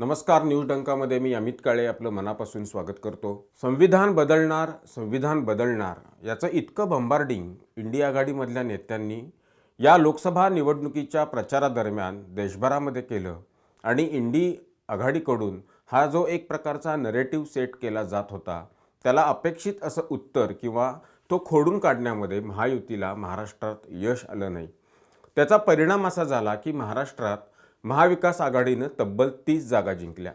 नमस्कार न्यूज डंकामध्ये मी अमित काळे आपलं मनापासून स्वागत करतो. संविधान बदलणार संविधान बदलणार याचं इतकं बंबार्डिंग इंडिया आघाडीमधल्या नेत्यांनी या लोकसभा निवडणुकीच्या प्रचारादरम्यान देशभरामध्ये केलं आणि इंडी आघाडीकडून हा जो एक प्रकारचा नरेटिव्ह सेट केला जात होता त्याला अपेक्षित असं उत्तर किंवा तो खोडून काढण्यामध्ये महायुतीला महाराष्ट्रात यश आलं नाही. त्याचा परिणाम असा झाला की महाराष्ट्रात महाविकास आघाडीनं तब्बल तीस जागा जिंकल्या.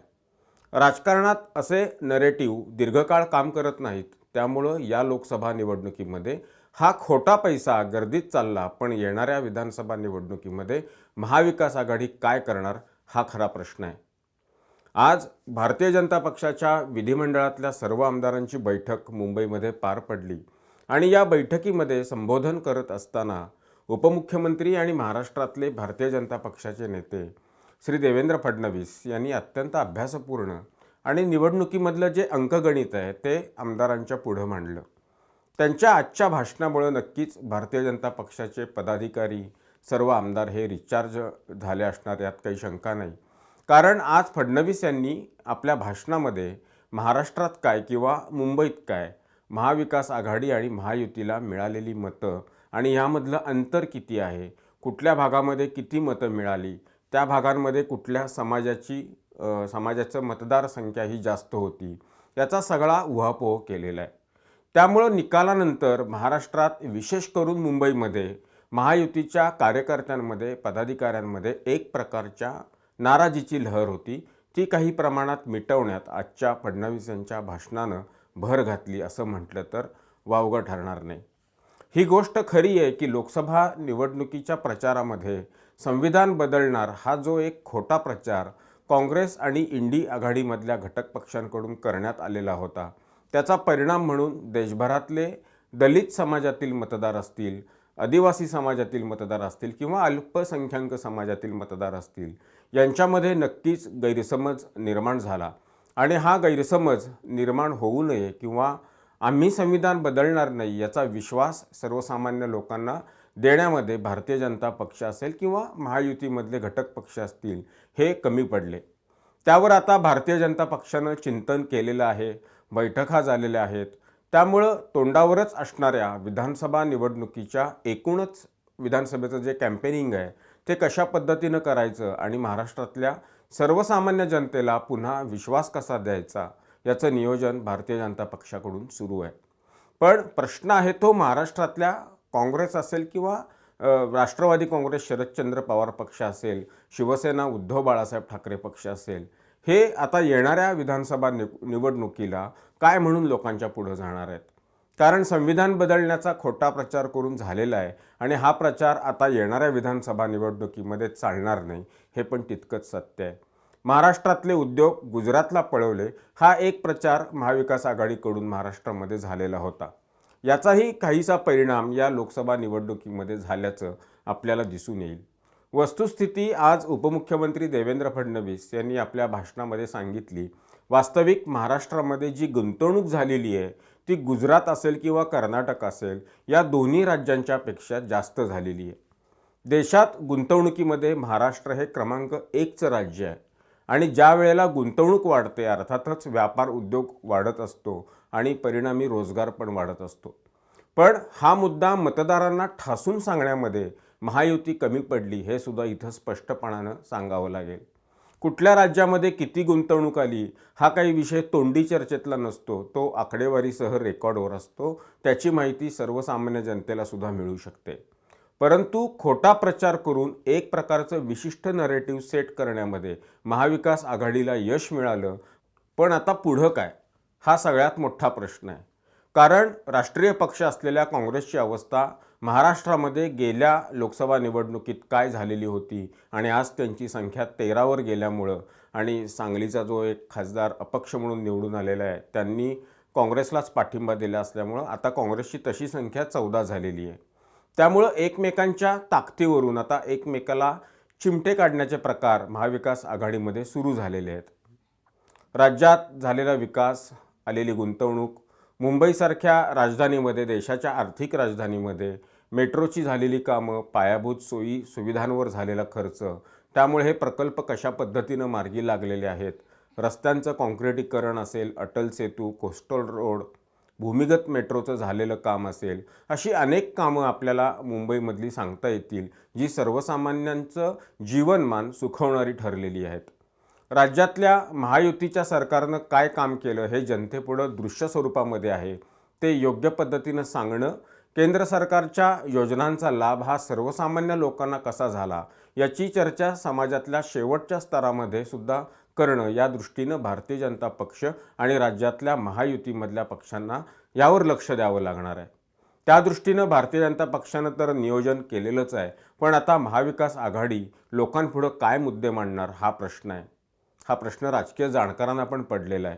राजकारणात असे नरेटिव्ह दीर्घकाळ काम करत नाहीत. त्यामुळं या लोकसभा निवडणुकीमध्ये हा खोटा पैसा गर्दीत चालला. पण येणाऱ्या विधानसभा निवडणुकीमध्ये महाविकास आघाडी काय करणार हा खरा प्रश्न आहे. आज भारतीय जनता पक्षाच्या विधिमंडळातल्या सर्व आमदारांची बैठक मुंबईमध्ये पार पडली. आणि या बैठकीमध्ये संबोधन करत असताना उपमुख्यमंत्री आणि महाराष्ट्रातले भारतीय जनता पक्षाचे नेते श्री देवेंद्र फडणवीस यांनी अत्यंत अभ्यासपूर्ण आणि निवडणुकीमधलं जे अंकगणित आहे ते आमदारांच्या पुढं मांडलं. त्यांच्या आजच्या भाषणामुळं नक्कीच भारतीय जनता पक्षाचे पदाधिकारी सर्व आमदार हे रिचार्ज झाले असणार यात काही शंका नाही. कारण आज फडणवीस यांनी आपल्या भाषणामध्ये महाराष्ट्रात काय किंवा मुंबईत काय महाविकास आघाडी आणि महायुतीला मिळालेली मतं आणि ह्यामधलं अंतर किती आहे? कुठल्या भागामध्ये किती मतं मिळाली? त्या भागांमध्ये कुठल्या समाजाची समाजाचं मतदारसंख्या ही जास्त होती? याचा सगळा उहापोह केलेला आहे. त्यामुळं निकालानंतर महाराष्ट्रात विशेष करून मुंबईमध्ये महायुतीच्या कार्यकर्त्यांमध्ये पदाधिकाऱ्यांमध्ये एक प्रकारच्या नाराजीची लहर होती. ती काही प्रमाणात मिटवण्यात आजच्या फडणवीस यांच्या भाषणानं भर घातली असं म्हटलं तर वावगं ठरणार नाही. ही गोष्ट खरी आहे की लोकसभा निवडणुकीच्या प्रचारामध्ये संविधान बदलणार हा जो एक खोटा प्रचार काँग्रेस आणि इंडी आघाडीमधल्या घटक पक्षांकडून करण्यात आलेला होता त्याचा परिणाम म्हणून देशभरातले दलित समाजातील मतदार असतील आदिवासी समाजातील मतदार असतील किंवा अल्पसंख्याक समाजातील मतदार असतील यांच्यामध्ये नक्कीच गैरसमज निर्माण झाला. आणि हा गैरसमज निर्माण होऊ नये किंवा आम्ही संविधान बदलणार नाही याचा विश्वास सर्वसामान्य लोकांना देण्यामध्ये भारतीय जनता पक्ष असेल किंवा महायुतीमधले घटक पक्ष असतील हे कमी पडले. त्यावर आता भारतीय जनता पक्षानं चिंतन केलेलं आहे बैठका झालेल्या आहेत. त्यामुळं तोंडावरच असणाऱ्या विधानसभा निवडणुकीच्या एकूणच विधानसभेचं जे कॅम्पेनिंग आहे ते कशा पद्धतीनं करायचं आणि महाराष्ट्रातल्या सर्वसामान्य जनतेला पुन्हा विश्वास कसा द्यायचा याचं नियोजन भारतीय जनता पक्षाकडून सुरू आहे. पण प्रश्न आहे तो महाराष्ट्रातल्या काँग्रेस असेल किंवा राष्ट्रवादी काँग्रेस शरदचंद्र पवार पक्ष असेल शिवसेना उद्धव बाळासाहेब ठाकरे पक्ष असेल हे आता येणाऱ्या विधानसभा नि निवडणुकीला काय म्हणून लोकांच्या पुढं जाणार आहेत? कारण संविधान बदलण्याचा खोटा प्रचार करून झालेला आहे आणि हा प्रचार आता येणाऱ्या विधानसभा निवडणुकीमध्ये चालणार नाही हे पण तितकंच सत्य आहे. महाराष्ट्रातले उद्योग गुजरातला पळवले हा एक प्रचार महाविकास आघाडीकडून महाराष्ट्रामध्ये झालेला होता. याचाही काहीसा परिणाम या लोकसभा निवडणुकीमध्ये झाल्याचं आपल्याला दिसून येईल. वस्तुस्थिती आज उपमुख्यमंत्री देवेंद्र फडणवीस यांनी आपल्या भाषणामध्ये सांगितली वास्तविक महाराष्ट्रामध्ये जी गुंतवणूक झालेली आहे ती गुजरात असेल किंवा कर्नाटक असेल या दोन्ही राज्यांच्यापेक्षा जास्त झालेली आहे. देशात गुंतवणुकीमध्ये महाराष्ट्र हे क्रमांक एकचं राज्य आहे. आणि ज्या वेळेला गुंतवणूक वाढते अर्थातच व्यापार उद्योग वाढत असतो आणि परिणामी रोजगार पण वाढत असतो. पण हा मुद्दा मतदारांना ठासून सांगण्यामध्ये महायुती कमी पडली हे सुद्धा इथं स्पष्टपणानं सांगावं लागेल. कुठल्या राज्यामध्ये किती गुंतवणूक आली हा काही विषय तोंडी चर्चेतला नसतो तो आकडेवारीसह रेकॉर्डवर असतो. त्याची माहिती सर्वसामान्य जनतेला सुद्धा मिळू शकते. परंतु खोटा प्रचार करून एक प्रकारचं विशिष्ट नरेटिव्ह सेट करण्यामध्ये महाविकास आघाडीला यश मिळालं. पण आता पुढं काय? हा सगळ्यात मोठा प्रश्न आहे. कारण राष्ट्रीय पक्ष असलेल्या काँग्रेसची अवस्था महाराष्ट्रामध्ये गेल्या लोकसभा निवडणुकीत काय झालेली होती आणि आज त्यांची संख्या तेरावर गेल्यामुळं आणि सांगलीचा जो एक खासदार अपक्ष म्हणून निवडून आलेला आहे त्यांनी काँग्रेसलाच पाठिंबा दिला असल्यामुळं आता काँग्रेसची तशी संख्या चौदा झालेली आहे. त्यामुळं एकमेकांच्या ताकदीवरून आता एकमेकाला चिमटे काढण्याचे प्रकार महाविकास आघाडीमध्ये सुरू झालेले आहेत. राज्यात झालेला विकास आलेली गुंतवणूक मुंबईसारख्या राजधानीमध्ये देशाच्या आर्थिक राजधानीमध्ये मेट्रोची झालेली कामं पायाभूत सोयी सुविधांवर झालेला खर्च त्यामुळे हे प्रकल्प कशा पद्धतीनं मार्गी लागलेले आहेत? रस्त्यांचं कॉन्क्रिटीकरण असेल अटल सेतू कोस्टल रोड भूमिगत मेट्रोचं झालेलं काम असेल अशी अनेक कामं आपल्याला मुंबईमधली सांगता येतील जी सर्वसामान्यांचं जीवनमान सुखवणारी ठरलेली आहेत. राज्यातल्या महायुतीच्या सरकारनं काय काम केलं हे जनतेपुढं दृश्य स्वरूपामध्ये आहे. ते योग्य पद्धतीनं सांगणं केंद्र सरकारच्या योजनांचा लाभ हा सर्वसामान्य लोकांना कसा झाला याची चर्चा समाजातल्या शेवटच्या स्तरामध्ये सुद्धा करणं या दृष्टीनं भारतीय जनता पक्ष आणि राज्यातल्या महायुतीमधल्या पक्षांना यावर लक्ष द्यावं लागणार आहे. त्या दृष्टीनं भारतीय जनता पक्षानं तर नियोजन केलेलंच आहे पण आता महाविकास आघाडी लोकांपुढं काय मुद्दे मांडणार हा प्रश्न आहे. हा प्रश्न राजकीय जाणकारांना पण पडलेला आहे.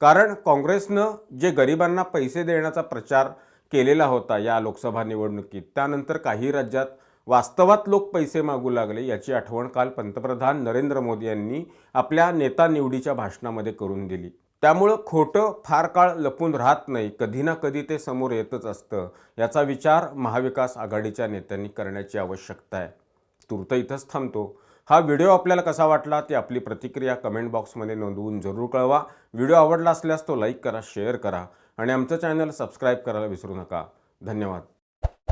कारण काँग्रेसनं जे गरिबांना पैसे देण्याचा प्रचार केलेला होता या लोकसभा निवडणुकीत त्यानंतर काही राज्यात वास्तवात लोक पैसे मागू लागले याची आठवण काल पंतप्रधान नरेंद्र मोदी यांनी आपल्या नेता निवडीच्या भाषणामध्ये करून दिली. त्यामुळं खोटं फार काळ लपून राहत नाही कधी ना कधी ते समोर येतच असतं याचा विचार महाविकास आघाडीच्या नेत्यांनी करण्याची आवश्यकता आहे. तूर्त इथंच थांबतो. हा व्हिडिओ आपल्याला कसा वाटला ती आपली प्रतिक्रिया कमेंट बॉक्समध्ये नोंदवून जरूर कळवा. व्हिडिओ आवडला असल्यास तो लाईक करा शेअर करा आणि आमचं चॅनल सबस्क्राईब करायला विसरू नका. धन्यवाद.